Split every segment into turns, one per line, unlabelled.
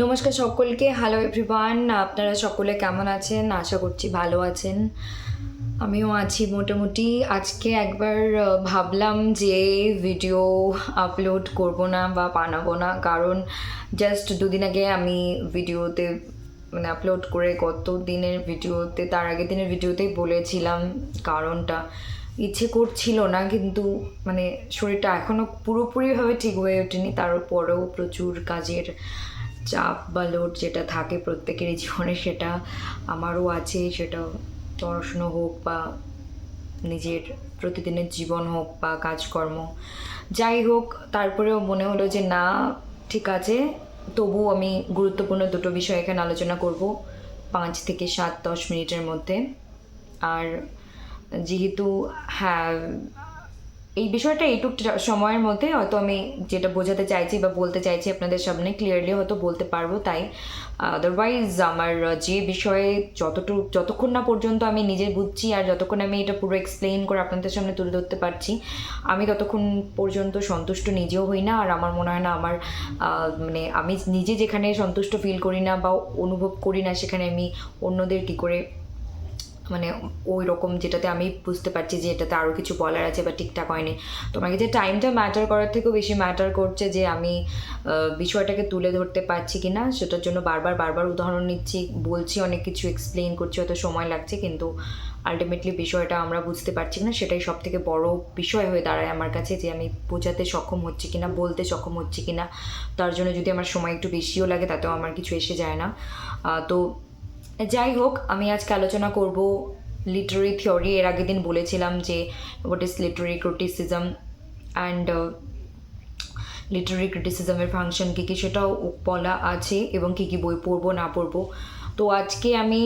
নমস্কার সকলকে। Hello everyone আপনারা সকলে কেমন আছেন? আশা করছি ভালো আছেন। আমিও আছি মোটামুটি। আজকে একবার ভাবলাম যে ভিডিও আপলোড করব না বা বানাবো না। কারণ জাস্ট দুদিন আগে আমি ভিডিওতে মানে আপলোড করে গত দিনের ভিডিওতে তার আগের দিনের ভিডিওতেই বলেছিলাম কারণটা। ইচ্ছে করছিল না, কিন্তু মানে শরীরটা এখনও পুরোপুরিভাবে ঠিক হয়ে ওঠেনি। তারপরেও প্রচুর কাজের চাপ বা লোড যেটা থাকে প্রত্যেকেরই জীবনে, সেটা আমারও আছে। সেটা পড়াশুনো হোক বা নিজের প্রতিদিনের জীবন হোক বা কাজকর্ম, যাই হোক, তারপরেও মনে হলো যে না, ঠিক আছে তবু আমি গুরুত্বপূর্ণ দুটো বিষয় এখানে আলোচনা করব, পাঁচ থেকে সাত, দশ মিনিটের মধ্যে। আর যেহেতু হ্যাঁ এই বিষয়টা এইটুক সময়ের মধ্যে হয়তো আমি যেটা বোঝাতে চাইছি বা বলতে চাইছি আপনাদের সামনে ক্লিয়ারলি হয়তো বলতে পারব তাই। আদারওয়াইজ আমার যে বিষয়ে যতটুকু, যতক্ষণ না পর্যন্ত আমি নিজে বুঝছি আর যতক্ষণ আমি এটা পুরো এক্সপ্লেইন করে আপনাদের সামনে তুলে ধরতে পারছি, আমি ততক্ষণ পর্যন্ত সন্তুষ্ট নিজেও হই না। আর আমার মনে হয় না আমার মানে আমি নিজে যেখানে সন্তুষ্ট ফিল করি না বা অনুভব করি না সেখানে আমি অন্যদের কী করে মানে ওই রকম যেটাতে আমি বুঝতে পারছি যে এটাতে আরও কিছু বলার আছে বা ঠিকঠাক হয়নি। তো আমার কাছে টাইমটা ম্যাটার করার থেকেও বেশি ম্যাটার করছে যে আমি বিষয়টাকে তুলে ধরতে পারছি কি না সেটার জন্য বারবার বারবার উদাহরণ নিচ্ছি, বলছি, অনেক কিছু এক্সপ্লেইন করছি, হয়তো সময় লাগছে, কিন্তু আলটিমেটলি বিষয়টা আমরা বুঝতে পারছি না সেটাই সব থেকে বড় বিষয় হয়ে দাঁড়ায় আমার কাছে যে আমি বোঝাতে সক্ষম হচ্ছি কিনা, বলতে সক্ষম হচ্ছি কিনা। তার জন্য যদি আমার সময় একটু বেশিও লাগে, তাতেও আমার কিছু এসে যায় না। তো যাই হোক, আমি আজকে আলোচনা করব লিটারি থিওরি এর আগের দিন বলেছিলাম যে what is literary criticism and literary ক্রিটিসিজমের function কী কী সেটাও বলা আছে এবং কী কী বই পড়ব, না পড়ব। তো আজকে আমি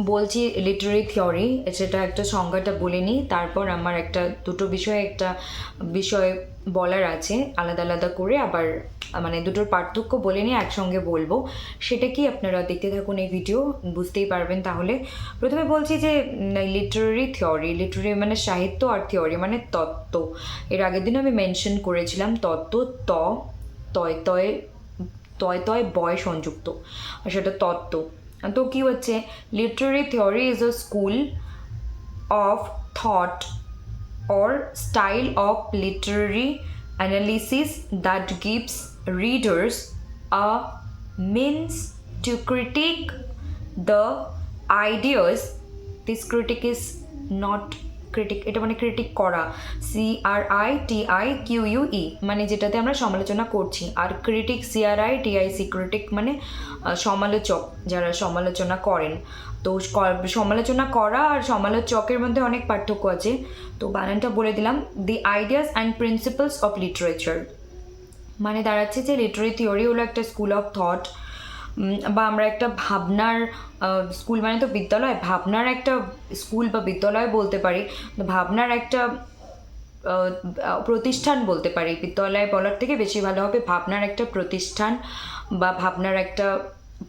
বলছি লিটারি থিওরি সেটা একটা সংজ্ঞাটা বলে নিই। তারপর আমার একটা, দুটো বিষয়ে একটা বিষয় বলার আছে, আলাদা আলাদা করে। আবার মানে দুটোর পার্থক্য বলে নিয়ে একসঙ্গে বলব। সেটা কি আপনারা দেখতে থাকুন এই ভিডিও বুঝতেই পারবেন তাহলে। প্রথমে বলছি যে লিটারি থিওরি লিটারি মানে সাহিত্য আর থিওরি মানে তত্ত্ব। এর আগের দিন আমি মেনশন করেছিলাম, তত্ত্ব, ত, তয় তয় তয় তয়, বয় সংযুক্ত। আর সেটা তত্ত্ব। તો કયું literary theory is a school of thought or style of literary analysis that gives readers a means to critique the ideas. This critic is not critic এটা মানে ক্রিটিক করা। C R I T I Q U E মানে যেটাতে আমরা সমালোচনা করছি। আর critic C R I T I C critic মানে সমালোচক যারা সমালোচনা করেন। তো সমালোচনা করা আর সমালোচকের মধ্যে অনেক পার্থক্য আছে। তো বানানটা বলে দিলাম। The ideas and principles of literature মানে দাঁড়াচ্ছে যে লিটারি থিওরি হলো একটা স্কুল অফ থট বা আমরা একটা ভাবনার স্কুল মানে তো বিদ্যালয়, ভাবনার একটা স্কুল বা বিদ্যালয় বলতে পারি, ভাবনার একটা প্রতিষ্ঠান বলতে পারি। বিদ্যালয় বলার থেকে বেশি ভালো হবে ভাবনার একটা প্রতিষ্ঠান বা ভাবনার একটা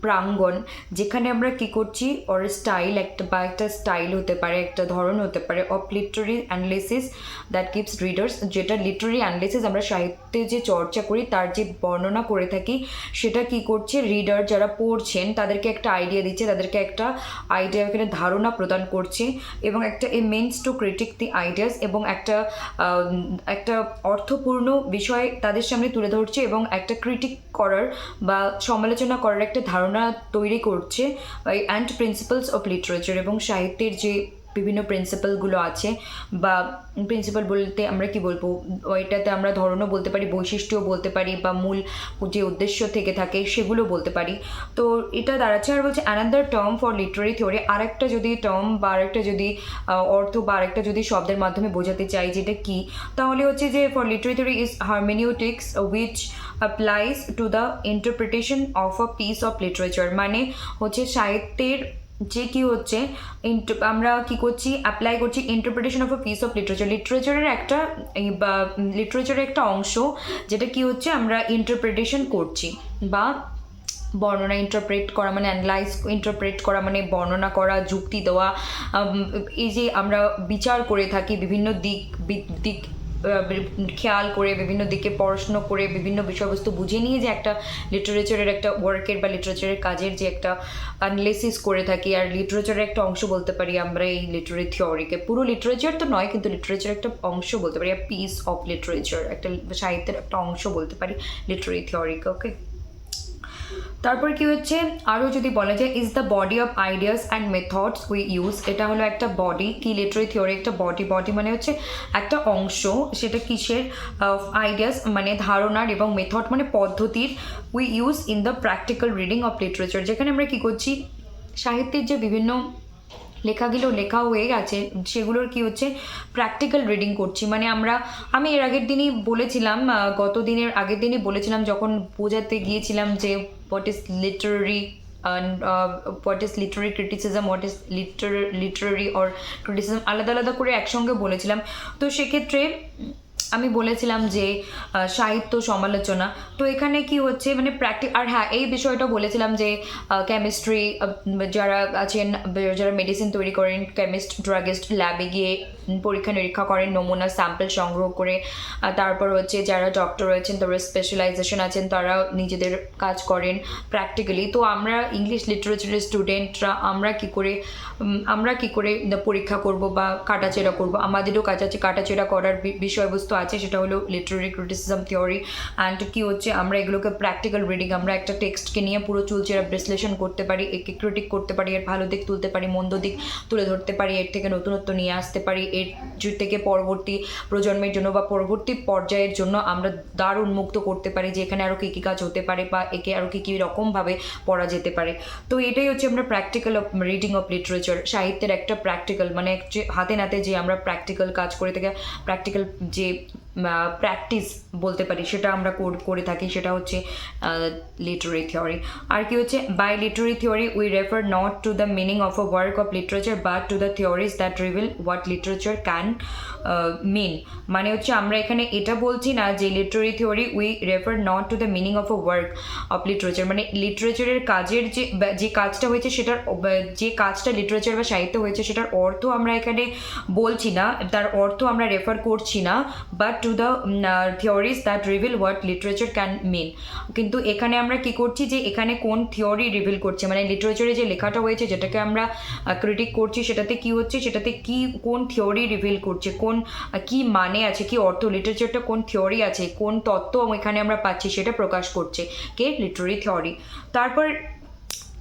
প্রাঙ্গণ, যেখানে আমরা কি করছি? ওর স্টাইল একটা বা একটা স্টাইল হতে পারে, একটা ধরন হতে পারে of literary analysis that keeps readers যেটা লিটারি অ্যানালিসিস আমরা সাহিত্যে যে চর্চা করি, তার যে বর্ণনা করে থাকি, সেটা কি করছে? রিডার যারা পড়ছেন, তাদেরকে একটা আইডিয়া দিচ্ছে, তাদেরকে একটা আইডিয়া এখানে ধারণা প্রদান করছে এবং একটা a means to critique the ideas এবং একটা একটা অর্থপূর্ণ বিষয় তাদের সামনে তুলে ধরছে এবং একটা ক্রিটিক করার বা সমালোচনা করার একটা ধারণা তৈরি করছে অ্যান্ড প্রিন্সিপালস অফ লিটারেচার এবং সাহিত্যের যে বিভিন্ন প্রিন্সিপালগুলো আছে বা প্রিন্সিপাল বলতে আমরা কি বলব? ওইটাতে আমরা ধরনও বলতে পারি, বৈশিষ্ট্যও বলতে পারি বা মূল যে উদ্দেশ্য থেকে থাকে সেগুলো বলতে পারি। তো এটা দাঁড়াচ্ছে আর বলছে another term for literary theory আরেকটা যদি টার্ম বা আরেকটা যদি অর্থ বা আরেকটা যদি শব্দের মাধ্যমে বোঝাতে চাই যেটা কি, তাহলে হচ্ছে যে for literary theory is hermeneutics which applies to the interpretation of a piece of literature মানে হচ্ছে সাহিত্যের যে কি হচ্ছে আমরা কি করছি অ্যাপ্লাই করছি interpretation of a piece of literature লিটারেচারের একটা লিটারেচারের একটা অংশ যেটা কি হচ্ছে, আমরা ইন্টারপ্রিটেশন করছি বা বর্ণনা ইন্টারপ্রেট করা মানে অ্যানালাইজ ইন্টারপ্রেট করা মানে বর্ণনা করা, যুক্তি দেওয়া এই যে আমরা বিচার করে থাকি বিভিন্ন দিক দিক খেয়াল করে বিভিন্ন দিকে পড়াশুনো করে বিভিন্ন বিষয়বস্তু বুঝে নিয়ে যে একটা লিটারেচারের একটা ওয়ার্কের বা লিটারেচারের কাজের যে একটা অ্যানালিসিস করে থাকি, আর লিটারেচারের একটা অংশ বলতে পারি আমরা এই লিটারি থিওরিকে পুরো লিটারেচার তো নয়, কিন্তু লিটারেচারের একটা অংশ বলতে পারি পিস অফ লিটারেচার একটা সাহিত্যের একটা অংশ বলতে পারি লিটারি থিওরিকে ওকে তারপর কি হচ্ছে? আরও যদি বলা যায় is the body of ideas and methods we use এটা হলো একটা বডি কি লিটারি থিওরি একটা বডি বডি মানে হচ্ছে একটা অংশ, সেটা কিসের? আইডিয়াস মানে ধারণার এবং মেথড মানে পদ্ধতির we use in the practical reading of literature যেখানে আমরা কী করছি? সাহিত্যের যে বিভিন্ন লেখাগুলো লেখা হয়ে গেছে, সেগুলোর কি হচ্ছে? প্র্যাকটিক্যাল রিডিং করছি। মানে আমরা, আমি এর আগের দিনই বলেছিলাম গত দিনের আগের দিনই বলেছিলাম, যখন বোঝাতে গিয়েছিলাম যে what is literary what is literary criticism what is liter literary or criticism আলাদা আলাদা করে একসঙ্গে বলেছিলাম। তো সেক্ষেত্রে আমি বলেছিলাম যে সাহিত্য সমালোচনা। তো এখানে কি হচ্ছে মানে প্র্যাকটি আর হ্যাঁ এই বিষয়টা বলেছিলাম যে কেমিস্ট্রি যারা আছেন, যারা মেডিসিন তৈরি করেন কেমিস্ট ড্রাগিস্ট ল্যাবে গিয়ে পরীক্ষা নিরীক্ষা করেন, নমুনা স্যাম্পল সংগ্রহ করে তারপর হচ্ছে যারা ডক্টর রয়েছেন তারা স্পেশালাইজেশন আছেন তারা নিজেদের কাজ করেন প্র্যাকটিক্যালি তো আমরা ইংলিশ লিটারেচারের স্টুডেন্টরা আমরা কি করে আমরা কি করে পরীক্ষা করব বা কাটাচেরা করব? আমাদেরও আছে কাটাচেরা করার বিষয়বস্তু আছে, সেটা হলো লিটারারি ক্রিটিসিজম থিওরি অ্যান্ড কি হচ্ছে, আমরা এগুলোকে প্র্যাকটিক্যাল রিডিং আমরা একটা টেক্সটকে নিয়ে পুরো চুলচেরা বিশ্লেষণ করতে পারি, একে ক্রিটিক করতে পারি, এর ভালো দিক তুলতে পারি, মন্দ দিক তুলে ধরতে পারি, এর থেকে নতুনত্ব নিয়ে আসতে পারি, এর থেকে পরবর্তী প্রজন্মের জন্য বা পরবর্তী পর্যায়ের জন্য আমরা দ্বার উন্মুক্ত করতে পারি যে এখানে আরও কী কী কাজ হতে পারে বা একে আরও কী কী রকমভাবে পড়া যেতে পারে। তো এটাই হচ্ছে আমরা practical of reading of literature সাহিত্যের একটা প্র্যাকটিক্যাল মানে হাতে নাতে যে আমরা প্র্যাকটিক্যাল কাজ করে থেকে প্র্যাকটিক্যাল যে person. প্র্যাকটিস বলতে পারি, সেটা আমরা কর- থাকি, সেটা হচ্ছে লিটারি থিওরি আর কি হচ্ছে by literary theory we refer not to the meaning of a work of literature but to the theories that reveal what literature can mean মানে হচ্ছে, আমরা এখানে এটা বলছি না যে literary theory we refer not to the meaning of a work of literature মানে লিটারেচারের কাজের যে যে কাজটা হয়েছে সেটার যে কাজটা লিটারেচার বা সাহিত্য হয়েছে সেটার অর্থ আমরা এখানে বলছি না, তার অর্থ আমরা রেফার করছি না but to the theories that reveal what literature can mean কিন্তু এখানে আমরা কি করছি যে এখানে কোন থিওরি রিভিল করছে? মানে লিটারেচারে যে লেখাটা হয়েছে, যেটাকে আমরা ক্রিটিক করছি, সেটাতে কি হচ্ছে? সেটাতে কি, কোন থিওরি রিভিল করছে? কোন কি মানে আছে? কি অর্থ? লিটারেচারটা কোন থিওরি আছে? কোন তত্ত্ব এখানে আমরা পাচ্ছি? সেটা প্রকাশ করছে কে? লিটারি থিওরি তারপর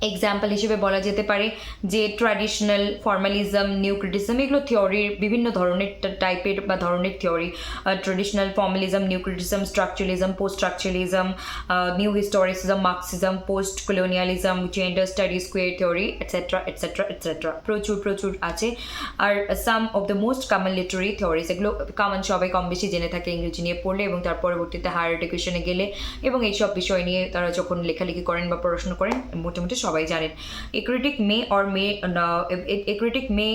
এক্সাম্পল হিসেবে বলা যেতে পারে যে ট্র্যাডিশনাল ফর্মালিজম নিউ ক্রিটিজম এগুলো থিওরির বিভিন্ন ধরনের টাইপের বা ধরনের theory traditional formalism new criticism structuralism post structuralism new historicism Marxism post colonialism gender study queer theory etcetera etcetera etcetera প্রচুর প্রচুর আছে। আর some of the most common literary theories এগুলো কমন সবাই কম বেশি জেনে থাকে ইংরেজি নিয়ে পড়লে এবং তার পরবর্তীতে হায়ার এডুকেশনে গেলে এবং এইসব বিষয় নিয়ে তারা যখন লেখালেখি করেন বা পড়াশোনা করেন, মোটামুটি সবাই জানেন। A may or may a may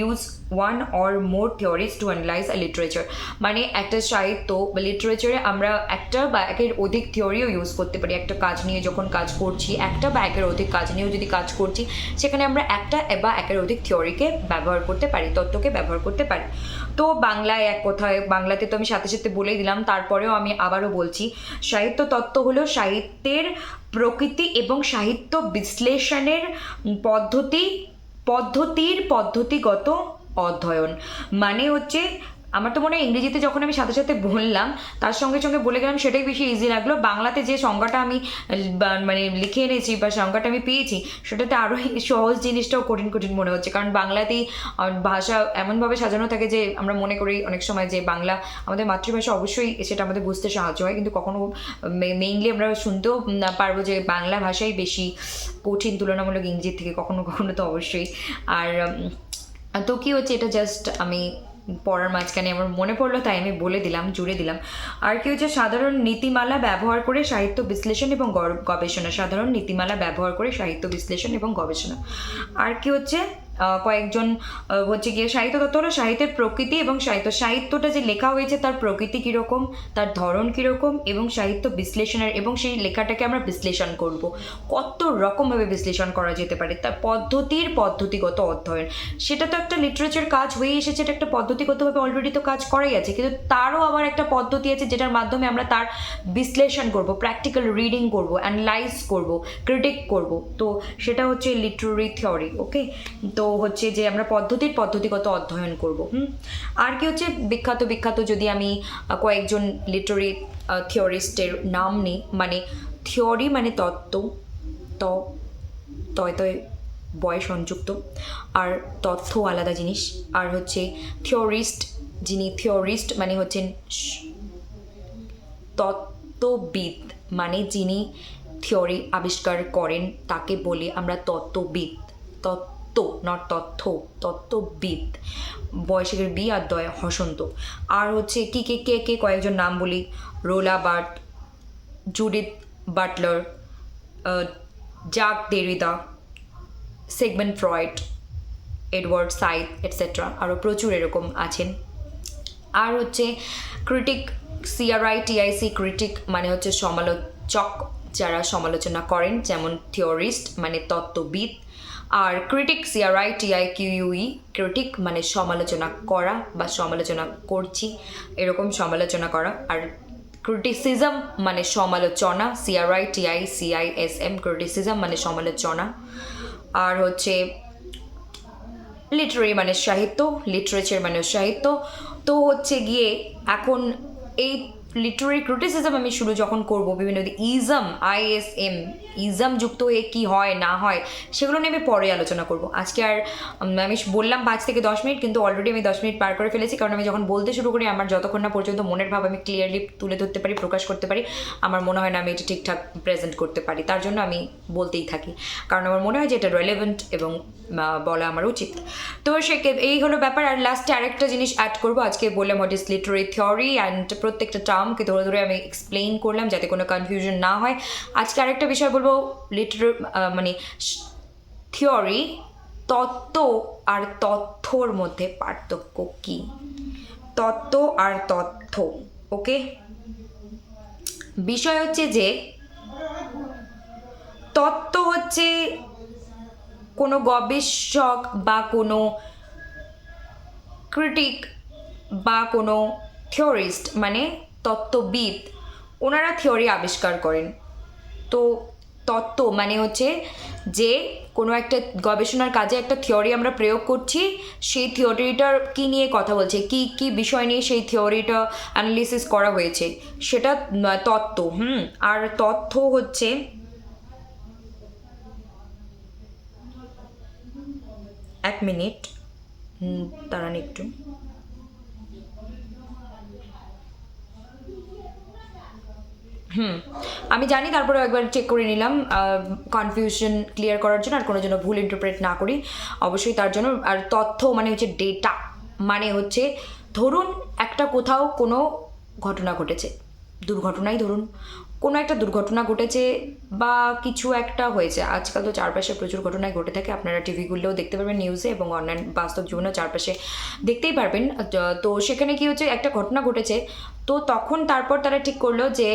use one or more theories to analyze a literature মানে একটা সাহিত্য বা লিটারেচারে আমরা একটা বা একের অধিক থিওরিও ইউজ করতে পারি। একটা কাজ নিয়ে যখন কাজ করছি, একটা বা একের অধিক কাজ নিয়েও যদি কাজ করছি, সেখানে আমরা একটা বা একের অধিক থিওরিকে ব্যবহার করতে পারি, তত্ত্বকে ব্যবহার করতে পারি। তো বাংলায় এক কথায়, বাংলাতে তো আমি সাথে সাথে বলেই দিলাম, তারপরেও আমি আবারও বলছি, সাহিত্য তত্ত্ব হলো সাহিত্যের প্রকৃতি এবং সাহিত্য বিশ্লেষণের পদ্ধতি পদ্ধতির পদ্ধতিগত অধ্যয়ন। মানে হচ্ছে আমার তো মনে হয় ইংরেজিতে যখন আমি সাথে সাথে বললাম, তার সঙ্গে সঙ্গে বলে গেলাম, সেটাই বেশি ইজি লাগল। বাংলাতে যে সংজ্ঞাটা আমি মানে লিখে এনেছি বা সংজ্ঞাটা আমি পেয়েছি, সেটাতে আরও সহজ জিনিসটাও কঠিন কঠিন মনে হচ্ছে। কারণ বাংলাতেই ভাষা এমনভাবে সাজানো থাকে যে, আমরা মনে করি অনেক সময় যে, বাংলা আমাদের মাতৃভাষা অবশ্যই সেটা আমাদের বুঝতে সাহায্য হয়। কিন্তু কখনো মেইনলি আমরা শুনতেও পারব যে, বাংলা ভাষাই বেশি কঠিন, তুলনামূলক ইংরেজির থেকে কখনো কখনো তো অবশ্যই। আর তো কী হচ্ছে? এটা জাস্ট আমি পড়ার মাঝখানে আমার মনে পড়ল, তাই আমি বলে দিলাম, জুড়ে দিলাম। আর কি হচ্ছে সাধারণ নীতিমালা ব্যবহার করে সাহিত্য বিশ্লেষণ এবং গবেষণা, সাধারণ নীতিমালা ব্যবহার করে সাহিত্য বিশ্লেষণ এবং গবেষণা। আর কি হচ্ছে কয়েকজন হচ্ছে গিয়ে সাহিত্য তত্ত্ব হলো সাহিত্যের প্রকৃতি এবং সাহিত্য, সাহিত্যটা যে লেখা হয়েছে তার প্রকৃতি কীরকম, তার ধরন কীরকম এবং সাহিত্য বিশ্লেষণের এবং সেই লেখাটাকে আমরা বিশ্লেষণ করব। কত রকমভাবে বিশ্লেষণ করা যেতে পারে, তার পদ্ধতির পদ্ধতিগত অধ্যয়ন। সেটা তো একটা লিটারেচার কাজ হয়ে এসেছে, এটা একটা পদ্ধতিগতভাবে অলরেডি তো কাজ করাই আছে, কিন্তু তারও আবার একটা পদ্ধতি আছে যেটার মাধ্যমে আমরা তার বিশ্লেষণ করব প্র্যাকটিক্যাল রিডিং করব অ্যানালাইজ করব ক্রিটিক করব। তো সেটা হচ্ছে লিটারেরি থিওরি ওকে তো হচ্ছে যে আমরা পদ্ধতির পদ্ধতিগত অধ্যয়ন করব, হুম? আর কি হচ্ছে, বিখ্যাত বিখ্যাত যদি আমি কয়েকজন লিটারি থিওরিস্টের নাম নিই মানে থিওরি মানে তত্ত্ব, ত, তয় তয়, বয় সংযুক্ত, আর তথ্য আলাদা জিনিস, আর হচ্ছে থিওরিস্ট যিনি থিওরিস্ট মানে হচ্ছেন তত্ত্ববিদ মানে যিনি থিওরি আবিষ্কার করেন, তাকে বলি আমরা তত্ত্ববিদ, তত্ত্ব নট তথ্য তত্ত্ববিদ। বয়সের বি আর দয় হসন্ত। আর হচ্ছে কি, কে কে কে কয়েকজন নাম বলি। রোলা Barthes Judith Butler Jacques Derrida, Sigmund Freud, Edward Said etcetera আরও প্রচুর এরকম আছেন। আর হচ্ছে ক্রিটিক সিআরআই টিআইসি ক্রিটিক মানে হচ্ছে সমালোচক যারা সমালোচনা করেন, যেমন থিওরিস্ট মানে তত্ত্ববিদ আর critique C R I T I Q U E critique মানে সমালোচনা করা বা সমালোচনা করছি, এরকম সমালোচনা করা। আর ক্রিটিসিজম মানে সমালোচনা সিআরআই টিআই সিআইএসএম ক্রিটিসিজম মানে সমালোচনা। আর হচ্ছে লিটারি মানে সাহিত্য লিটারেচার মানে সাহিত্য। তো হচ্ছে গিয়ে এখন এই লিটারি ক্রিটিসিজম আমি শুরু যখন করব, বিভিন্ন ইজম আইএসএম ইজম যুক্ত হয়ে কি হয়, না হয়, সেগুলো নিয়ে আমি পরে আলোচনা করব। আজকে আর আমি বললাম পাঁচ থেকে দশ মিনিট, কিন্তু অলরেডি আমি দশ মিনিট পার করে ফেলেছি, কারণ আমি যখন বলতে শুরু করি, আমার যতক্ষণ না পর্যন্ত মনের ভাব আমি ক্লিয়ারলি তুলে ধরতে পারি, প্রকাশ করতে পারি, আমার মনে হয় না আমি এটা ঠিকঠাক প্রেজেন্ট করতে পারি। তার জন্য আমি বলতেই থাকি। কারণ আমার মনে হয় যে এটা রেলেভেন্ট এবং বলা আমার উচিত। তো সে এই হলো ব্যাপার, আর লাস্টে আরেকটা জিনিস অ্যাড করব। আজকে বললাম what is literary theory and প্রত্যেকটা টার্মকে ধরে ধরে আমি এক্সপ্লেইন করলাম যাতে কোনো কনফিউশন না হয়। আজকে আরেকটা বিষয় বলব লিটার মানে থিওরি তত্ত্ব আর তথ্যর মধ্যে পার্থক্য কী? তত্ত্ব আর তথ্য ওকে বিষয় হচ্ছে যে, তত্ত্ব হচ্ছে কোনো গবেষক বা কোনো ক্রিটিক বা কোনো থিওরিস্ট মানে তত্ত্ববিদ। ওনারা থিওরি আবিষ্কার করেন। তো তত্ত্ব মানে হচ্ছে যে কোনো একটা গবেষণার কাজে একটা থিওরি আমরা প্রয়োগ করছি, সেই থিওরিটার কী নিয়ে কথা বলছে, কি কি বিষয় নিয়ে সেই থিওরিটা অ্যানালিসিস করা হয়েছে, সেটা তত্ত্ব, হুম? আর তথ্য হচ্ছে এক মিনিট দাঁড়ান একটু। হুম। আমি জানি তারপরে একবার চেক করে নিলাম কনফিউশন ক্লিয়ার করার জন্য আর কোনো জন্য ভুল ইন্টারপ্রেট না করি। অবশ্যই তার জন্য, আর তথ্য মানে হচ্ছে ডেটা মানে হচ্ছে ধরুন একটা কোথাও কোনো ঘটনা ঘটেছে। দুর্ঘটনাই ধরুন, কোনো একটা দুর্ঘটনা ঘটেছে বা কিছু একটা হয়েছে। আজকাল তো চারপাশে প্রচুর ঘটনায় ঘটে থাকে, আপনারা টিভিগুলোও দেখতে পারবেন নিউজে এবং অনলাইন বাস্তব জীবনেও চারপাশে দেখতেই পারবেন। তো সেখানে কি হচ্ছে, একটা ঘটনা ঘটেছে, তো তখন তারপর তারা ঠিক করল যে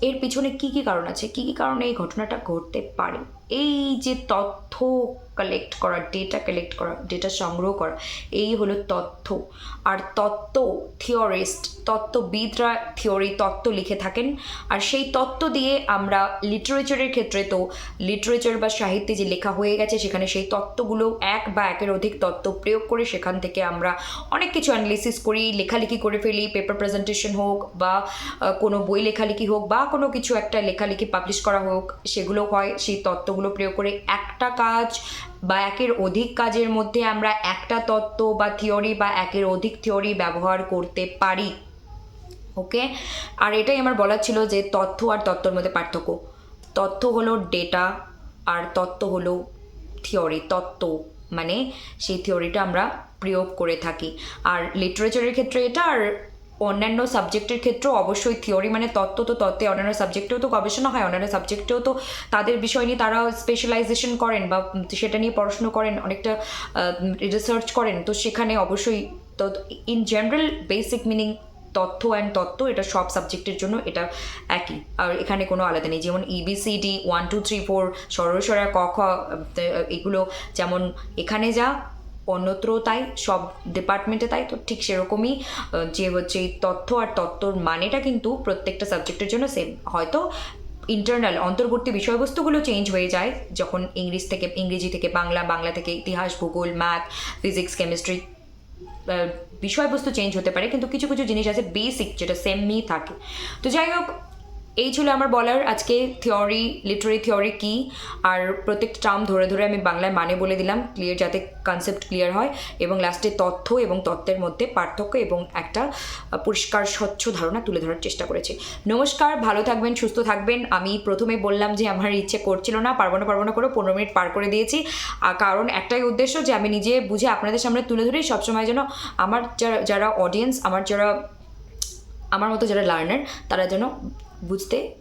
এর পিছনে কি কি কারণ আছে? কি কি কারণে এই ঘটনাটা ঘটতে পারে? এই যে তথ্য কালেক্ট করা ডেটা কালেক্ট করা ডেটা সংগ্রহ করা, এই হলো তথ্য। আর তত্ত্ব থিওরিস্ট তত্ত্ববিদরা থিওরি তত্ত্ব লিখে থাকেন। আর সেই তত্ত্ব দিয়ে আমরা লিটারেচারের ক্ষেত্রে তো লিটারেচার বা সাহিত্যে যে লেখা হয়ে গেছে, সেখানে সেই তত্ত্বগুলো এক বা একের অধিক তত্ত্ব প্রয়োগ করে সেখান থেকে আমরা অনেক কিছু অ্যানালিসিস করি। লেখালেখি করে ফেলি পেপার প্রেজেন্টেশন হোক বা কোনো বই লেখালেখি হোক বা কোনো কিছু একটা লেখালেখি পাবলিশ করা হোক, সেগুলো হয় সেই তত্ত্বগুলো প্রয়োগ করে একটা কাজ বা একের অধিক কাজের মধ্যে আমরা একটা তত্ত্ব বা থিওরি বা একের অধিক থিওরি ব্যবহার করতে পারি। ওকে? আর এটাই আমার বলার ছিল যে তথ্য আর তত্ত্বর মধ্যে পার্থক্য। তথ্য হলো ডেটা আর তত্ত্ব হলো থিওরি। তত্ত্ব মানে সেই থিওরিটা আমরা প্রয়োগ করে থাকি। আর লিটারেচারের ক্ষেত্রে এটা আর অন্যান্য সাবজেক্টের ক্ষেত্রেও অবশ্যই থিওরি মানে তত্ত্ব তো তত্ত্বে, অন্যান্য সাবজেক্টেও তো গবেষণা হয়, অন্যান্য সাবজেক্টেও তো তাদের বিষয় নিয়ে তারা স্পেশালাইজেশন করেন বা সেটা নিয়ে পড়াশুনো করেন, অনেকটা রিসার্চ করেন। তো সেখানে অবশ্যই তো ইন জেনারেল বেসিক মিনিং তথ্য অ্যান্ড তত্ত্ব, এটা সব সাবজেক্টের জন্য এটা একই। আর এখানে কোনো আলাদা নেই। যেমন A B C D one two three four সরসরা ক, খ এগুলো যেমন এখানে যা অন্যত্র তাই, সব ডিপার্টমেন্টে তাই, তো ঠিক সেরকমই যে হচ্ছে তথ্য আর তত্ত্বর মানেটা কিন্তু প্রত্যেকটা সাবজেক্টের জন্য সেম হয়তো ইন্টারনাল অন্তর্বর্তী বিষয়বস্তুগুলো চেঞ্জ হয়ে যায়, যখন ইংলিশ থেকে, ইংরেজি থেকে, বাংলা বাংলা থেকে ইতিহাস, ভূগোল ম্যাথ ফিজিক্স কেমিস্ট্রি বিষয়বস্তু চেঞ্জ হতে পারে, কিন্তু কিছু কিছু জিনিস আছে বেসিক যেটা সেমই থাকে। তো যাই হোক এই ছিল আমার বলার আজকে থিওরি লিটারি থিওরি কী? আর প্রত্যেকটা টার্ম ধরে ধরে আমি বাংলায় মানে বলে দিলাম ক্লিয়ার যাতে কনসেপ্ট ক্লিয়ার হয় এবং লাস্টে তথ্য এবং তত্ত্বের মধ্যে পার্থক্য এবং একটা পরিষ্কার, স্বচ্ছ ধারণা তুলে ধরার চেষ্টা করেছি। নমস্কার, ভালো থাকবেন, সুস্থ থাকবেন। আমি প্রথমে বললাম যে আমার ইচ্ছে করছিল না, পারব না পারব না করে পনেরো মিনিট পার করে দিয়েছি। কারণ একটাই উদ্দেশ্য যে আমি নিজে বুঝে আপনাদের সামনে তুলে ধরি, সবসময় যেন আমার যারা যারা অডিয়েন্স আমার যারা, আমার মতো যারা লার্নার তারা যেন বুঝতে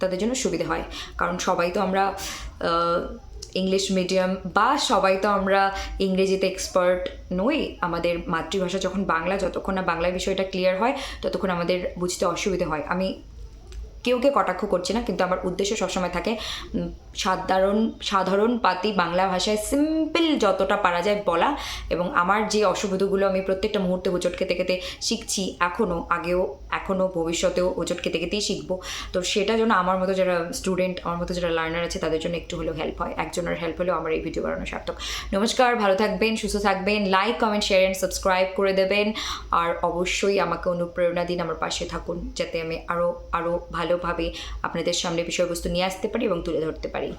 তাদের জন্য সুবিধা হয়। কারণ সবাই তো আমরা ইংলিশ মিডিয়াম বা সবাই তো আমরা ইংরেজিতে এক্সপার্ট নই। আমাদের মাতৃভাষা যখন বাংলা, যতক্ষণ না বাংলা বিষয়টা ক্লিয়ার হয়, ততক্ষণ আমাদের বুঝতে অসুবিধে হয়। আমি কেউকে কটাক্ষ করছি না, কিন্তু আমার উদ্দেশ্য সবসময় থাকে সাধারণ সাধারণ পাতি বাংলা ভাষায় সিম্পল যতটা পারা যায় বলা এবং আমার যে অসুবিধাগুলো আমি প্রত্যেকটা মুহূর্তে হোঁচট খেতে খেতে শিখছি এখনও আগেও এখনও ভবিষ্যতেও হোঁচট খেতে খেতেই শিখব। তো সেটা জন্য আমার মতো যারা স্টুডেন্ট আমার মতো যারা লার্নার আছে, তাদের জন্য একটু হলেও হেল্প হয়, একজনের হেল্প হলেও আমার এই ভিডিও বানানো সার্থক। নমস্কার, ভালো থাকবেন, সুস্থ থাকবেন like comment share and subscribe করে দেবেন। আর অবশ্যই আমাকে অনুপ্রেরণা দিন, আমার পাশে থাকুন, যাতে আমি আরও আরও ভালোভাবে আপনাদের সামনে বিষয়বস্তু নিয়ে আসতে পারি এবং তুলে ধরতে পারি।